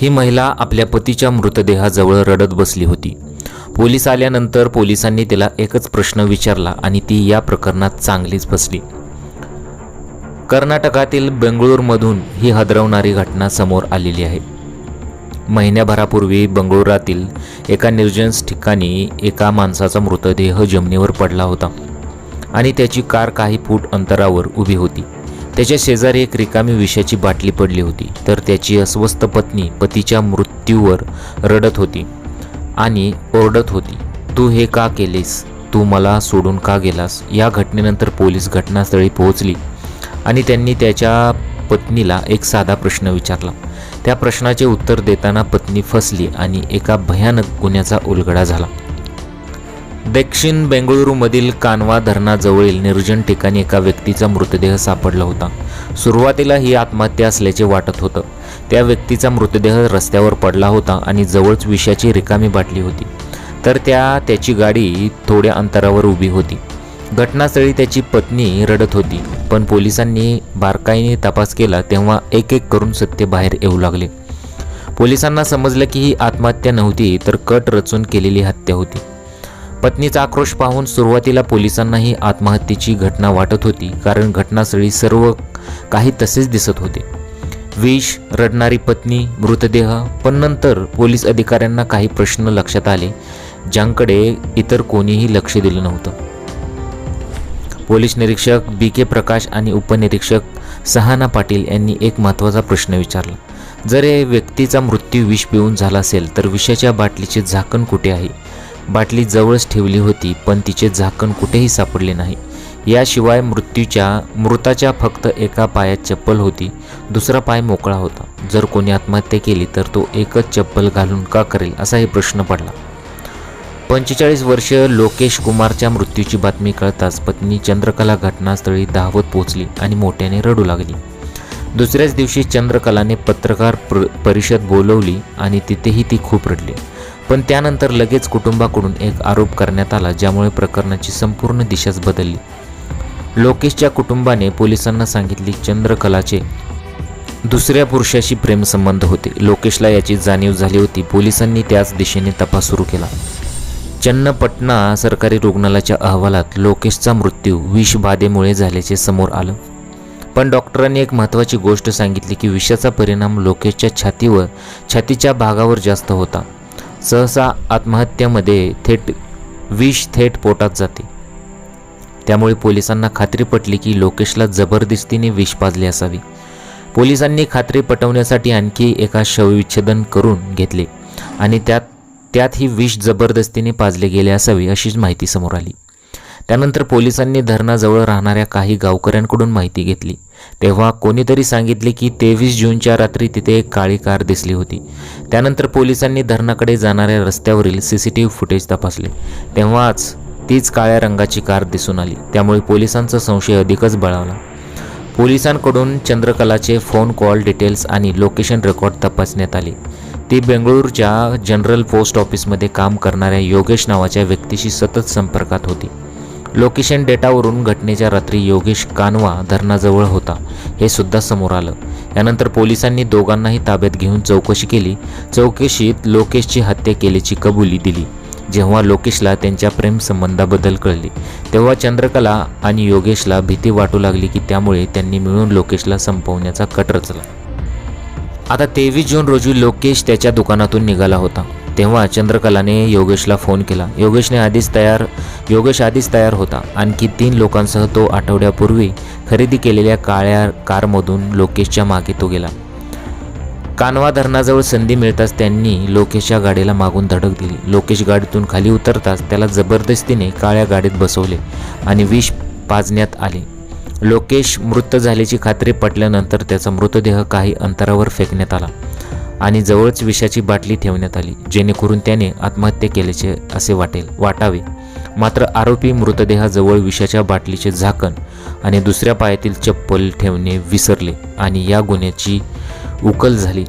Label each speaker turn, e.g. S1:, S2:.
S1: ही महिला आपल्या पतीच्या मृतदेहाजवळ रडत बसली होती. पोलीस आल्यानंतर पोलिसांनी तिला एकच प्रश्न विचारला आणि ती या प्रकरणात चांगलीच फसली. कर्नाटकातील बेंगळूरमधून ही हदरवणारी घटना समोर आलेली आहे. महिन्याभरापूर्वी बंगळुरातील एका निर्जन ठिकाणी एका माणसाचा मृतदेह जमिनीवर पडला होता आणि त्याची कार काही फूट अंतरावर उभी होती. त्याच्या शेजारी एक रिकामी विषाची बाटली पडली होती. तर त्याची अस्वस्थ पत्नी पतीच्या मृत्यूवर रडत होती आणि ओरडत होती तू हे का केलेस? तू मला सोडून का गेलास? या घटनेनंतर पोलीस घटनास्थळी पोहोचली आणि त्यांनी त्याच्या पत्नीला एक साधा प्रश्न विचारला. त्या प्रश्नाचे उत्तर देताना पत्नी फसली आणि एका भयानक गुन्ह्याचा उलगडा झाला. दक्षिण बेंगळुरूमधील कानवा धरणाजवळील निर्जन ठिकाणी एका व्यक्तीचा मृतदेह सापडला होता. सुरुवातीला ही आत्महत्या असल्याचे वाटत होतं. त्या व्यक्तीचा मृतदेह रस्त्यावर पडला होता आणि जवळच विषाची रिकामी बाटली होती. तर त्या त्याची गाडी थोड्या अंतरावर उभी होती. घटनास्थळी त्याची पत्नी रडत होती पण पोलिसांनी बारकाईने तपास केला तेव्हा एक एक करून सत्य बाहेर येऊ लागले. पोलिसांना समजलं की ही आत्महत्या नव्हती तर कट रचून केलेली हत्या होती. पत्नीचा आक्रोश पाहून सुरुवातीला पोलिसांनाही आत्महत्येची घटना वाटत होती कारण घटनास्थळी सर्व काही तसेच दिसत होते. विष रडणारी पत्नी मृतदेह पण नंतर पोलीस अधिकाऱ्यांना काही प्रश्न लक्षात आले ज्यांकडे इतर कोणीही लक्ष दिलं नव्हतं. पोलीस निरीक्षक बी के प्रकाश आणि उपनिरीक्षक सहाना पाटील यांनी एक महत्त्वाचा प्रश्न विचारला. जर या व्यक्तीचा मृत्यू विष पिऊन झाला असेल तर विषाच्या बाटलीचे झाकण कुठे आहे? बाटली जवळच ठेवली होती पण तिचे झाकण कुठेही सापडले नाही. याशिवाय मृत्यूच्या मृताच्या फक्त एका पायात चप्पल होती दुसरा पाय मोकळा होता. जर कोणी आत्महत्या केली तर तो एकच चप्पल घालून का करेल असाही प्रश्न पडला. पंचेचाळीस वर्ष लोकेश कुमारच्या मृत्यूची बातमी कळताच पत्नी चंद्रकला घटनास्थळी धावत पोहोचली आणि मोठ्याने रडू लागली. दुसऱ्याच दिवशी चंद्रकलाने पत्रकार प्र परिषद बोलवली आणि तिथेही ती खूप रडली. पण त्यानंतर लगेच कुटुंबाकडून एक आरोप करण्यात आला ज्यामुळे प्रकरणाची संपूर्ण दिशाच बदलली. लोकेशच्या कुटुंबाने पोलिसांना सांगितले चंद्रकलाचे दुसऱ्या पुरुषाशी प्रेमसंबंध होते. लोकेशला याची जाणीव झाली होती. पोलिसांनी त्याच दिशेने तपास सुरू केला. चन्नपटना सरकारी रुग्णालयाच्या अहवालात लोकेशचा मृत्यू विषबाधेमुळे झाल्याचे समोर आलं. पण डॉक्टरांनी एक महत्त्वाची गोष्ट सांगितली की विषाचा परिणाम लोकेशच्या छातीवर छातीच्या भागावर जास्त होता. सहसा आत्महत्येमध्ये थेट विष थेट पोटात जाते. त्यामुळे पोलिसांना खात्री पटली की लोकेशला जबरदस्तीने विष पाजले असावे. पोलिसांनी खात्री पटवण्यासाठी आणखी एका शवविच्छेदन करून घेतले आणि त्यात त्यात ही विष जबरदस्तीने पाजले गेले असावे अशीच माहिती समोर आली. त्यानंतर पोलिसांनी धरणाजवळ राहणाऱ्या काही गावकऱ्यांकडून माहिती घेतली. तेव्हा कोणीतरी सांगितले की तेवीस जूनच्या रात्री तिथे एक काळी कार दिसली होती. त्यानंतर पोलिसांनी धरणाकडे जाणाऱ्या रस्त्यावरील C C T V footage तपासले. तेव्हाच तीच काळ्या रंगाची कार दिसून आली. त्यामुळे पोलिसांचा संशय अधिकच बळावला. पोलिसांकडून चंद्रकलाचे फोन कॉल डिटेल्स आणि लोकेशन रेकॉर्ड तपासण्यात आले. ती बेंगळूरच्या जनरल पोस्ट ऑफिसमध्ये काम करणाऱ्या योगेश नावाच्या व्यक्तीशी सतत संपर्कात होती. लोकेशन डेटावरून घटनेच्या रात्री योगेश कानवा धरणाजवळ होता. हे सुद्धा समोर आलं. यानंतर पोलिसांनी दोघांनाही ताब्यात घेऊन चौकशी केली. चौकशीत लोकेशची हत्या केल्याची कबुली दिली. जेव्हा लोकेशला त्यांच्या प्रेमसंबंधाबद्दल कळले तेव्हा चंद्रकला आणि योगेशला भीती वाटू लागली की त्यामुळे त्यांनी मिळून लोकेशला संपवण्याचा कट रचला. आता तेवीस जून रोजी लोकेश त्याच्या दुकानातून निघाला होता. तेव्हा चंद्रकलाने योगेशला फोन केला. योगेशने आधीच तयार योगेश आधीच तयार होता. आणखी तीन लोकांसह तो आठवड्यापूर्वी खरेदी केलेल्या काळ्या कारमधून लोकेशच्या मागे तो गेला. कानवा धरणाजवळ संधी मिळताच त्यांनी लोकेशच्या गाडीला मागून धडक दिली. लोकेश गाडीतून खाली उतरताच त्याला जबरदस्तीने काळ्या गाडीत बसवले आणि विष पाजण्यात आले. लोकेश मृत झाल्याची खात्री पटल्यानंतर त्याचा मृतदेह काही अंतरावर फेकण्यात आला. आणि जवळच विषाची बाटली ठेवण्यात आली जेणेकरून त्याने आत्महत्या केल्याचे असे वाटेल वाटावे. मात्र आरोपी मृतदेहाजवळ विषाच्या बाटलीचे झाकण आणि दुसऱ्या पायातील चप्पल ठेवणे विसरले आणि या गुन्ह्याची उकल झाली.